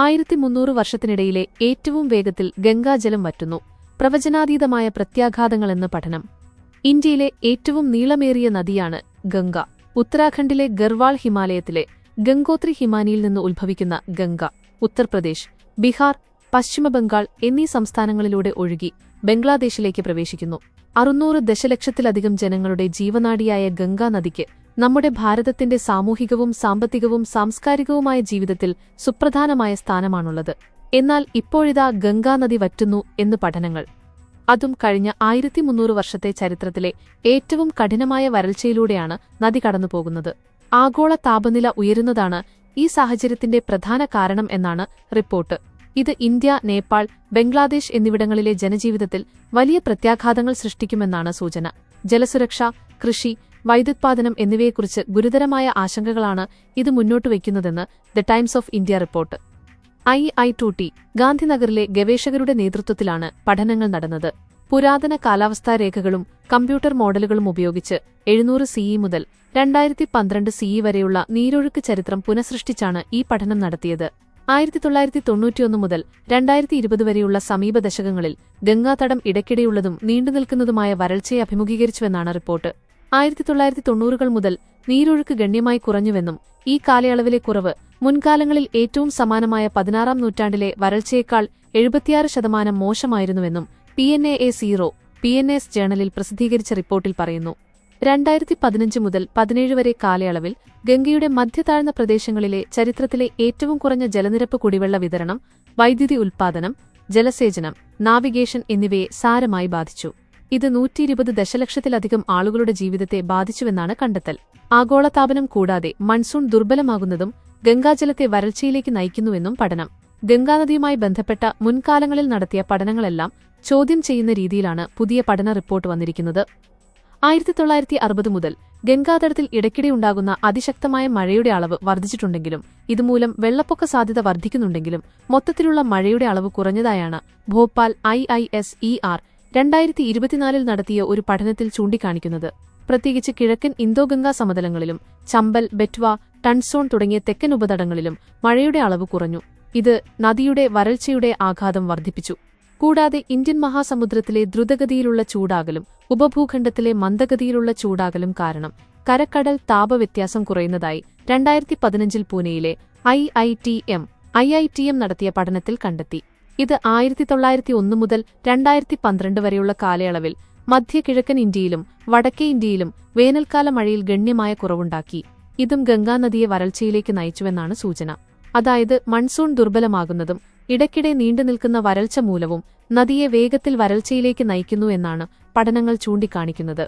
ആയിരത്തി മുന്നൂറ് വർഷത്തിനിടയിലെ ഏറ്റവും വേഗത്തിൽ ഗംഗാജലം വറ്റുന്നു. പ്രവചനാതീതമായ പ്രത്യാഘാതങ്ങളെന്ന് പഠനം. ഇന്ത്യയിലെ ഏറ്റവും നീളമേറിയ നദിയാണ് ഗംഗ. ഉത്തരാഖണ്ഡിലെ ഗർവാൾ ഹിമാലയത്തിലെ ഗംഗോത്രി ഹിമാനിയിൽ നിന്ന് ഉത്ഭവിക്കുന്ന ഗംഗ. ഉത്തർപ്രദേശ് ബീഹാർ പശ്ചിമബംഗാൾ എന്നീ സംസ്ഥാനങ്ങളിലൂടെ ഒഴുകി ബംഗ്ലാദേശിലേക്ക് പ്രവേശിക്കുന്നു. അറുന്നൂറ് ദശലക്ഷത്തിലധികം ജനങ്ങളുടെ ജീവനാഡിയായ ഗംഗാ നദിക്ക് നമ്മുടെ ഭാരതത്തിന്റെ സാമൂഹികവും സാമ്പത്തികവും സാംസ്കാരികവുമായ ജീവിതത്തിൽ സുപ്രധാനമായ സ്ഥാനമാണുള്ളത്. എന്നാൽ ഇപ്പോഴിതാ ഗംഗാനദി വറ്റുന്നു എന്ന് പഠനങ്ങൾ. അതും കഴിഞ്ഞ ആയിരത്തി മുന്നൂറ് വർഷത്തെ ചരിത്രത്തിലെ ഏറ്റവും കഠിനമായ വരൾച്ചയിലൂടെയാണ് നദി കടന്നുപോകുന്നത്. ആഗോള താപനില ഉയരുന്നതാണ് ഈ സാഹചര്യത്തിന്റെ പ്രധാന കാരണം എന്നാണ് റിപ്പോർട്ട്. ഇത് ഇന്ത്യ നേപ്പാൾ ബംഗ്ലാദേശ് എന്നിവിടങ്ങളിലെ ജനജീവിതത്തിൽ വലിയ പ്രത്യാഘാതങ്ങൾ സൃഷ്ടിക്കുമെന്നാണ് സൂചന. ജലസുരക്ഷ കൃഷി വൈദ്യുത്പാദനം എന്നിവയെക്കുറിച്ച് ഗുരുതരമായ ആശങ്കകളാണ് ഇത് മുന്നോട്ട് വയ്ക്കുന്നതെന്ന് the Times of India report. I I to T ഗാന്ധിനഗറിലെ ഗവേഷകരുടെ നേതൃത്വത്തിലാണ് പഠനങ്ങൾ നടന്നത്. പുരാതന കാലാവസ്ഥാ രേഖകളും കമ്പ്യൂട്ടർ മോഡലുകളും ഉപയോഗിച്ച് എഴുന്നൂറ് സിഇ മുതൽ രണ്ടായിരത്തി പന്ത്രണ്ട് സിഇ വരെയുള്ള നീരൊഴുക്ക് ചരിത്രം പുനഃസൃഷ്ടിച്ചാണ് ഈ പഠനം നടത്തിയത്. ആയിരത്തി തൊള്ളായിരത്തി തൊണ്ണൂറ്റിയൊന്ന് മുതൽ രണ്ടായിരത്തി ഇരുപത് വരെയുള്ള സമീപ ദശകങ്ങളിൽ ഗംഗാതടം ഇടയ്ക്കിടെയുള്ളതും നീണ്ടുനിൽക്കുന്നതുമായ വരൾച്ചയെ അഭിമുഖീകരിച്ചുവെന്നാണ് റിപ്പോർട്ട്. ആയിരത്തി തൊള്ളായിരത്തി തൊണ്ണൂറുകൾ മുതൽ നീരൊഴുക്ക് ഗണ്യമായി കുറഞ്ഞുവെന്നും ഈ കാലയളവിലെ കുറവ് മുൻകാലങ്ങളിൽ ഏറ്റവും സമാനമായ പതിനാറാം നൂറ്റാണ്ടിലെ വരൾച്ചയേക്കാൾ എഴുപത്തിയാറ് ശതമാനം മോശമായിരുന്നുവെന്നും P N A zero P N S ജേണലിൽ പ്രസിദ്ധീകരിച്ച റിപ്പോർട്ടിൽ പറയുന്നു. രണ്ടായിരത്തി പതിനഞ്ച് മുതൽ പതിനേഴ് വരെ കാലയളവിൽ ഗംഗയുടെ മധ്യതാഴ്ന്ന പ്രദേശങ്ങളിലെ ചരിത്രത്തിലെ ഏറ്റവും കുറഞ്ഞ ജലനിരപ്പ് കുടിവെള്ള വിതരണം വൈദ്യുതി ഉൽപ്പാദനം ജലസേചനം നാവിഗേഷൻ എന്നിവയെ സാരമായി ബാധിച്ചു. ഇത് നൂറ്റിയിരുപത് ദശലക്ഷത്തിലധികം ആളുകളുടെ ജീവിതത്തെ ബാധിച്ചുവെന്നാണ് കണ്ടെത്തൽ. ആഗോളതാപനം കൂടാതെ മൺസൂൺ ദുർബലമാകുന്നതും ഗംഗാജലത്തെ വരൾച്ചയിലേക്ക് നയിക്കുന്നുവെന്നും പഠനം. ഗംഗാനദിയുമായി ബന്ധപ്പെട്ട മുൻകാലങ്ങളിൽ നടത്തിയ പഠനങ്ങളെല്ലാം ചോദ്യം ചെയ്യുന്ന രീതിയിലാണ് പുതിയ പഠന റിപ്പോർട്ട് വന്നിരിക്കുന്നത്. ആയിരത്തി തൊള്ളായിരത്തി അറുപത് മുതൽ ഗംഗാതടത്തിൽ ഇടയ്ക്കിടെ ഉണ്ടാകുന്ന അതിശക്തമായ മഴയുടെ അളവ് വർദ്ധിച്ചിട്ടുണ്ടെങ്കിലും ഇതുമൂലം വെള്ളപ്പൊക്ക സാധ്യത വർദ്ധിക്കുന്നുണ്ടെങ്കിലും മൊത്തത്തിലുള്ള മഴയുടെ അളവ് കുറഞ്ഞതായാണ് Bhopal I I S E R രണ്ടായിരത്തി ഇരുപത്തിനാലിൽ നടത്തിയ ഒരു പഠനത്തിൽ ചൂണ്ടിക്കാണിക്കുന്നത് പ്രത്യേകിച്ച് കിഴക്കൻ ഇന്തോ ഗംഗാ സമതലങ്ങളിലും ചമ്പൽ ബെറ്റ്വ ടൺസോൺ തുടങ്ങിയ തെക്കൻ ഉപതടങ്ങളിലും മഴയുടെ അളവ് കുറഞ്ഞു. ഇത് നദിയുടെ വരൾച്ചയുടെ ആഘാതം വർദ്ധിപ്പിച്ചു. കൂടാതെ ഇന്ത്യൻ മഹാസമുദ്രത്തിലെ ദ്രുതഗതിയിലുള്ള ചൂടാകലും ഉപഭൂഖണ്ഡത്തിലെ മന്ദഗതിയിലുള്ള ചൂടാകലും കാരണം കരക്കടൽ താപവ്യത്യാസം കുറയുന്നതായി രണ്ടായിരത്തി പതിനഞ്ചിൽ പൂനെയിലെ I I T M I I T M നടത്തിയ പഠനത്തിൽ കണ്ടെത്തി. ഇത് ആയിരത്തി തൊള്ളായിരത്തി ഒന്ന് മുതൽ രണ്ടായിരത്തി പന്ത്രണ്ട് വരെയുള്ള കാലയളവിൽ മധ്യ കിഴക്കൻ ഇന്ത്യയിലും വടക്കേ ഇന്ത്യയിലും വേനൽക്കാല മഴയിൽ ഗണ്യമായ കുറവുണ്ടാക്കി. ഇതും ഗംഗാനദിയെ വരൾച്ചയിലേക്ക് നയിച്ചുവെന്നാണ് സൂചന. അതായത് മൺസൂൺ ദുർബലമാകുന്നതും ഇടയ്ക്കിടെ നീണ്ടുനിൽക്കുന്ന വരൾച്ച മൂലവും നദിയെ വേഗത്തിൽ വരൾച്ചയിലേക്ക് നയിക്കുന്നു എന്നാണ് പഠനങ്ങൾ ചൂണ്ടിക്കാണിക്കുന്നത്.